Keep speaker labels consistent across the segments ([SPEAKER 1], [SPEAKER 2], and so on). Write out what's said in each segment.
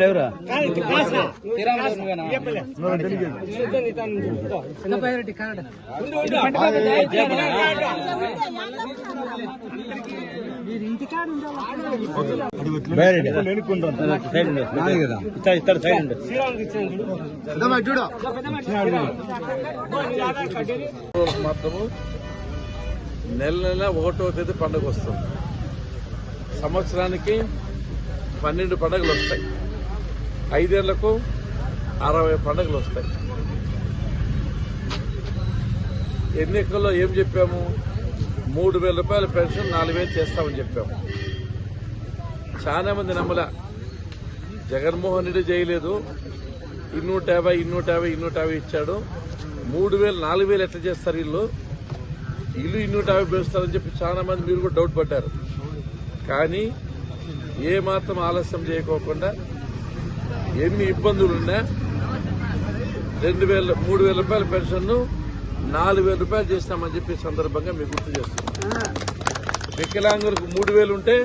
[SPEAKER 1] లేవురా ఇస్తాడు సైడ్
[SPEAKER 2] మాత్రము నెల నెల ఒకటో తేదీ పండుగ వస్తుంది. సంవత్సరానికి పన్నెండు పండుగలు వస్తాయి. ఐదేళ్ళకు అరవై పండుగలు వస్తాయి. ఎన్నికల్లో ఏం చెప్పాము? మూడు వేల రూపాయల పెన్షన్ నాలుగు వేలు చేస్తామని చెప్పాము. చాలా మంది నమ్మల. జగన్మోహన్ రెడ్డి చేయలేదు. ఇన్నూట యాభై ఇన్నూట యాభై ఇన్నూట యాభై ఇచ్చాడు. మూడు వేలు నాలుగు వేలు ఎట్లా చేస్తారు ఇల్లు ఇల్లు ఇన్నూట యాభై పెంచుతారని చెప్పి చాలా మంది మీరు కూడా డౌట్ పడ్డారు. కానీ ఏమాత్రం ఆలస్యం చేయకోకుండా ఎన్ని ఇబ్బందులున్నా రెండు వేల మూడు వేల రూపాయల పెన్షన్ను నాలుగు వేల రూపాయలు చేసినామని చెప్పి సందర్భంగా మీకు గుర్తు చేస్తున్నాం. వికలాంగులకు మూడు వేలు ఉంటే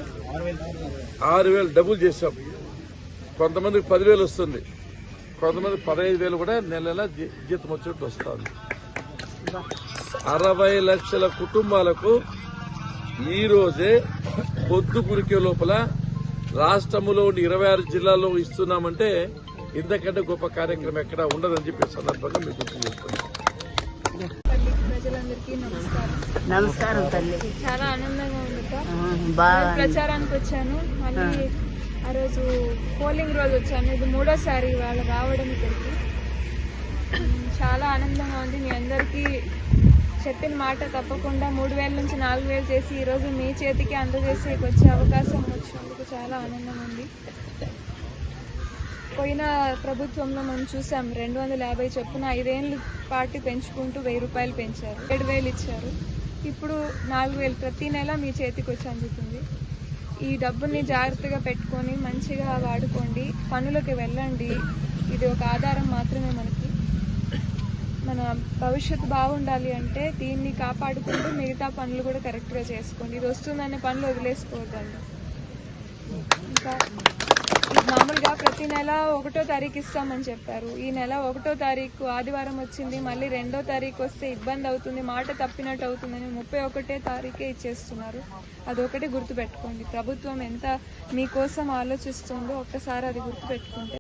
[SPEAKER 2] ఆరు వేలు డబుల్ చేశాం. కొంతమందికి పదివేలు వస్తుంది. కొంతమంది పదహైదు వేలు కూడా నెల నెల జీతం వచ్చినట్టు వస్తుంది. అరవై లక్షల కుటుంబాలకు ఈ రోజే పొద్దు గురికే లోపల రాష్ట్రంలో ఉండి ఇరవై ఆరు జిల్లాల్లో ఇస్తున్నామంటే ఇంతకంటే గొప్ప కార్యక్రమం ఎక్కడ ఉండదని చెప్పే సందర్భంగా మీకు గుర్తు చేస్తున్నాను.
[SPEAKER 3] నమస్కారం
[SPEAKER 4] నమస్కారం తల్లి.
[SPEAKER 3] చాలా ఆనందంగా ఉంది ప్రచారానికి వచ్చాను. మళ్ళీ ఆ. రోజు పోలింగ్ రోజు వచ్చాను. ఇది మూడోసారి వాళ్ళు రావడం ఇక్కడికి. చాలా ఆనందంగా ఉంది. మీ అందరికీ చెప్పిన మాట తప్పకుండా మూడు వేల నుంచి నాలుగు వేలు చేసి ఈరోజు మీ చేతికి అందజేసి వచ్చే అవకాశం వచ్చినందుకు చాలా ఆనందం ఉంది పోయిన ప్రభుత్వంలో మనం చూసాం రెండు వందల యాభై చొప్పున ఐదేళ్ళు పార్టీ పెంచుకుంటూ వెయ్యి రూపాయలు పెంచారు ఏడు వేలు ఇచ్చారు. ఇప్పుడు నాలుగు వేలు ప్రతి నెల మీ చేతికి వచ్చి అందుతుంది. ఈ డబ్బుని జాగ్రత్తగా పెట్టుకొని మంచిగా వాడుకోండి పనులకు వెళ్ళండి. ఇది ఒక ఆధారం మాత్రమే మనకి. మన భవిష్యత్తు బాగుండాలి అంటే దీన్ని కాపాడుకుంటూ మిగతా పనులు కూడా కరెక్ట్గా చేసుకోండి. ఇది వస్తుందనే పనులు వదిలేసుకోవద్దండి. ఇంకా మామూలుగా ప్రతి నెల ఒకటో తారీఖు ఇస్తామని చెప్పారు. ఈ నెల ఒకటో తారీఖు ఆదివారం వచ్చింది మళ్ళీ రెండో తారీఖు వస్తే ఇబ్బంది అవుతుంది మాట తప్పినట్టు అవుతుందని ముప్పై ఒకటే తారీఖే ఇచ్చేస్తున్నారు. అదొకటి గుర్తుపెట్టుకోండి. ప్రభుత్వం ఎంత మీకోసం ఆలోచిస్తుందో ఒక్కసారి అది గుర్తుపెట్టుకుంటే